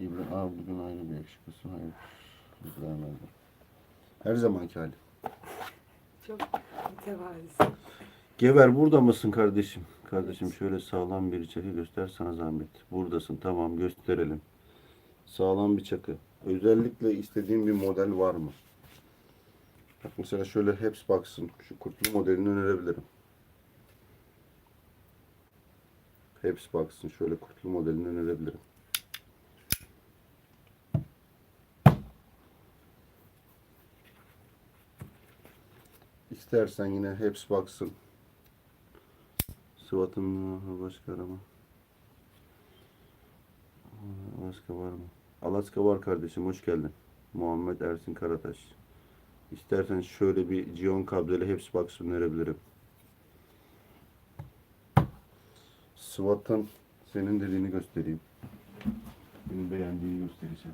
İbrahim abi bugün ayrı bir yakışıklısı. Hayır. İbrahim Erdem. Her zamanki hali. Çok mütevazı. Gever burada mısın kardeşim? Kardeşim şöyle sağlam bir çakı göster sana zahmet. Buradasın tamam gösterelim. Sağlam bir çakı. Özellikle istediğin bir model var mı? Bak mesela şöyle Heps baksın. Şu kurtlu modelini önerebilirim. Heps baksın. Şöyle kurtlu modelini önerebilirim. İstersen yine Heps baksın. Sıvat'ın başka arama. Alaska var mı? Alaska var kardeşim hoş geldin. Muhammed Ersin Karataş. İstersen şöyle bir Gion kableli hepsi baksın önerebilirim. SWAT'ın senin dediğini göstereyim. Benim beğendiğini göstereceğim.